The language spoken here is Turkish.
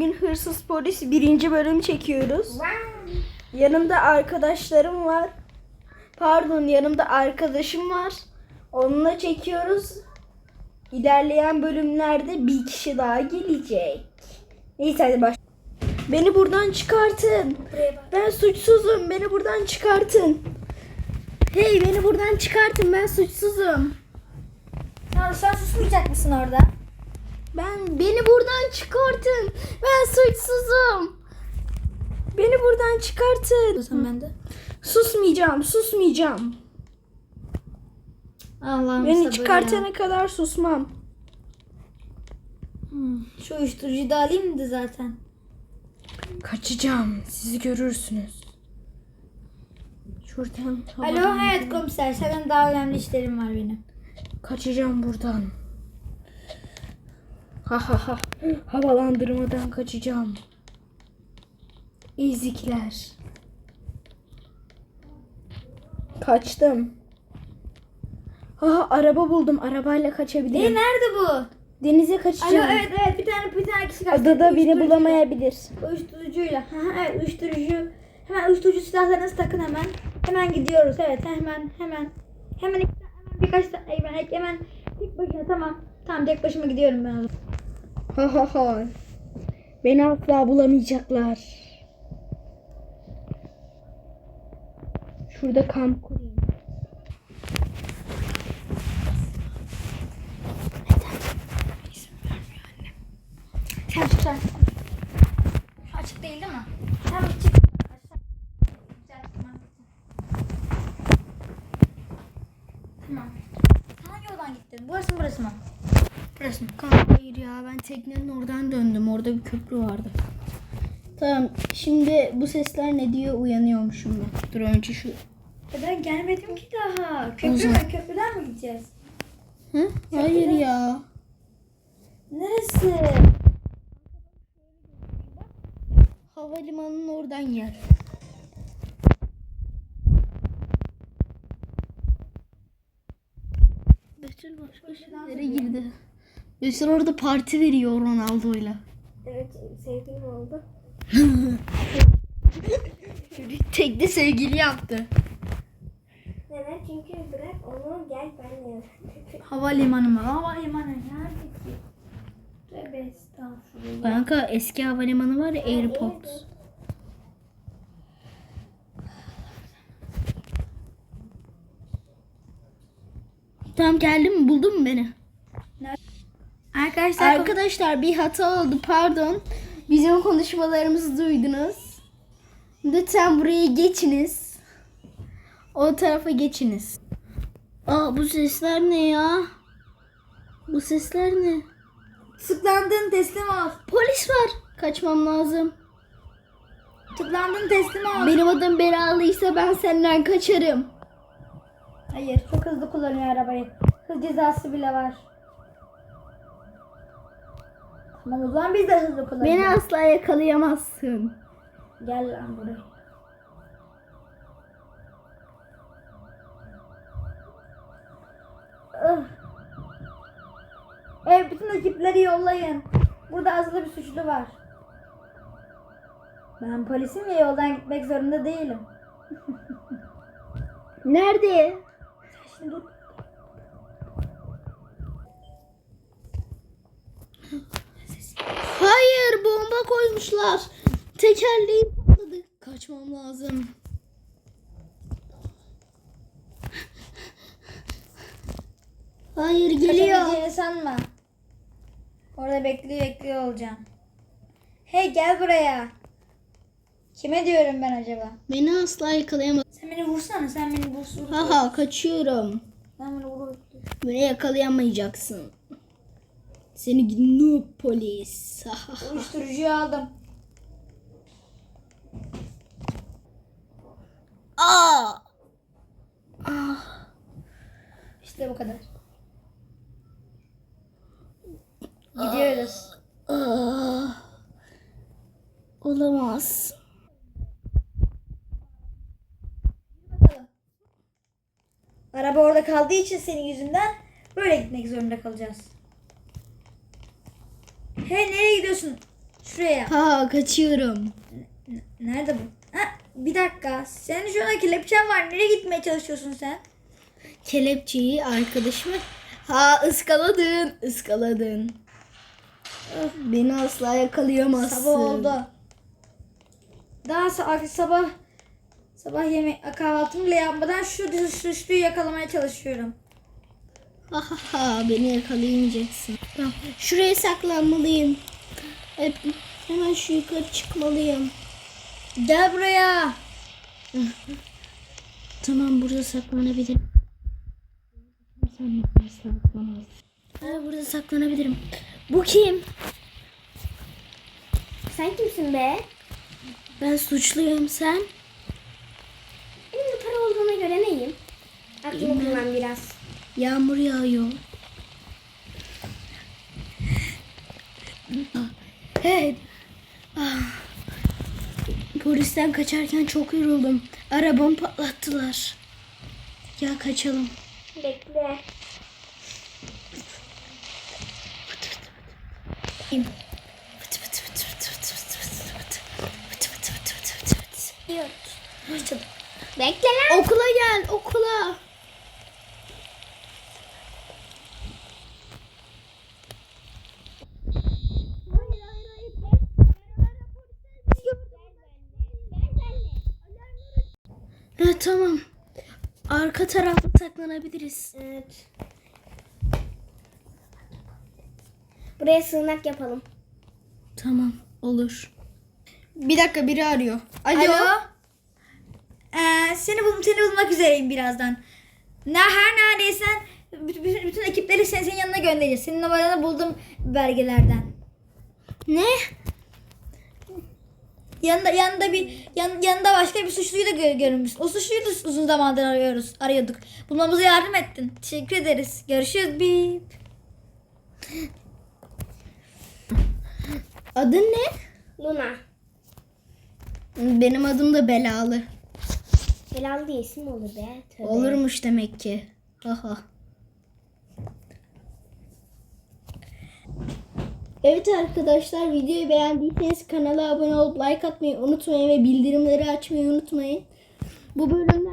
Bugün Hırsız Polis birinci bölüm çekiyoruz. Yanımda arkadaşlarım var. Pardon yanımda arkadaşım var. Onunla çekiyoruz. İlerleyen bölümlerde bir kişi daha gelecek. Neyse hadi baş. Beni buradan çıkartın. Ben suçsuzum. Beni buradan çıkartın. Hey beni buradan çıkartın. Ben suçsuzum. Sen, sen susmayacak mısın orada? Ben beni buradan çıkartın. Ben suçsuzum. Beni buradan çıkartın. Sen bende. Susmayacağım, susmayacağım. Allah'ım Beni çıkartana ya. kadar susmam. Hmm, Şu uyuşturucuyu da alayım da zaten. Kaçacağım. Sizi görürsünüz. Şuradan. Alo hayat komiser. Senden daha önemli işlerim var benim. Kaçacağım buradan. Ha ha ha. Havalandırmadan kaçacağım. Ezikler. Kaçtım. Ha araba buldum. Arabayla kaçabilirim. nerede bu? Denize Alo kaçacağım. evet evet bir tane bir tane kişi kaçtı. Adada Uyuşturucu- bulamayabilir. Uyuşturucuyla. Ha, evet uyuşturucu. Hemen uyuşturucu silahlarınızı takın hemen. Hemen gidiyoruz evet hemen hemen. Hemen, hemen birkaç tane hemen, hemen tek başına tamam. Tamam tek başıma gidiyorum ben. Ha ha ha. Beni asla bulamayacaklar. Şurada kamp kurayım. Sen sen. Şu açık değil değil mi? Sen çık. Tamam. Hangi yoldan gittin? Burası mı burası mı? Mı? Kanka hayır ya ben teknenin oradan döndüm. Orada bir köprü vardı. Tamam şimdi bu sesler ne diye uyanıyormuşum ben. Dur önce şu. E Ben gelmedim ki daha. Köprü mü? Köprüden mi gideceğiz? Hı? Hayır ya. Neresi? Havalimanının oradan gel. Betül başka şeylere girdi. Betül orada parti veriyor Ronaldo'yla. Evet sevgilim oldu. Çocuk tekli sevgili yaptı. Neden? Çünkü bırak onu gel benle. Havalimanı mı? Havalimanı nerede ki? Tövbe estağfurullah. Kanka eski havalimanı var ya Airport. Tamam geldin mi? Buldun mu beni? Arkadaşlar Arkadaşlar bir hata oldu pardon. Bizim konuşmalarımızı duydunuz. Lütfen buraya geçiniz. O tarafa geçiniz. Aa bu sesler ne ya? Bu sesler ne? tıklandın teslim ol. Polis var. Kaçmam lazım. Tıklandın teslim ol. Benim adım belalıysa ben senden kaçarım. Hayır çok hızlı kullanıyor arabayı. Hız cezası bile var. Tamam o zaman biz de hızlı kullanıyoruz. Beni asla yakalayamazsın. Gel lan buraya. Evet bütün ekipleri yollayın. Burada azılı bir suçlu var. Ben polisim ve yoldan gitmek zorunda değilim. Nerede? Şimdi dur. Bomba koymuşlar. Tekerleğim patladı. Kaçmam lazım. Hayır geliyor. Sanma. Orada bekliyor bekliyor olacağım. Hey gel buraya. Kime diyorum ben acaba? Beni asla yakalayamaz. Sen beni vursana sen beni vur. vur. Haha kaçıyorum. Sen beni vur. Beni yakalayamayacaksın. Seni noob polis. Uyuşturucuyu aldım. Aa! Ah. İşte bu kadar. Gidiyoruz. Ah. Olamaz. Bakalım. Araba orada kaldığı için senin yüzünden böyle gitmek zorunda kalacağız. Hey nereye gidiyorsun? Şuraya. Ha kaçıyorum. Nerede bu? Ha, bir dakika. Senin şurada kelepçen var. Nereye gitmeye çalışıyorsun sen? Kelepçeyi arkadaşıma ha ıskaladın ıskaladın. Öf, Beni asla yakalayamazsın. Sabah oldu. Daha sa- sabah sabah yemek kahvaltımı bile yapmadan şu suçluyu yakalamaya çalışıyorum. Ha ha ha beni yakalayamayacaksın. Tamam. Şuraya saklanmalıyım. Hemen şu yukarı çıkmalıyım. Gel buraya. Tamam burada saklanabilirim. Sen saklanamazsın. Ha, burada saklanabilirim. Bu kim? Sen kimsin be? Ben suçluyum sen. Benim para olduğuna göre neyim? Aklımı kullan biraz. Yağmur yağıyor. Hey. Ah. Polisten kaçarken çok yoruldum. Arabamı patlattılar. Ya kaçalım. Bekle. Bekle lan. Okula gel okula. Ha, tamam. Arka tarafta saklanabiliriz. Evet. Buraya sığınak yapalım. Tamam olur. Bir dakika biri arıyor. Alo. Alo. Ee, seni bul seni bulmak üzereyim birazdan. Ne her neredeysen bütün, bütün, bütün ekipleri sen, senin yanına göndereceğiz. Senin numaranı buldum belgelerden. Ne? Yanında yanında bir yan, yanında başka bir suçluyu da gör, görmüş. O suçluyu da uzun zamandır arıyoruz, arıyorduk. Bulmamıza yardım ettin. Teşekkür ederiz. Görüşürüz. Bip. Adın ne? Luna. Benim adım da Belalı. Helal diye isim olur be. Tövbe. Olurmuş demek ki. Haha. Evet arkadaşlar videoyu beğendiyseniz kanala abone olup like atmayı unutmayın ve bildirimleri açmayı unutmayın. Bu sık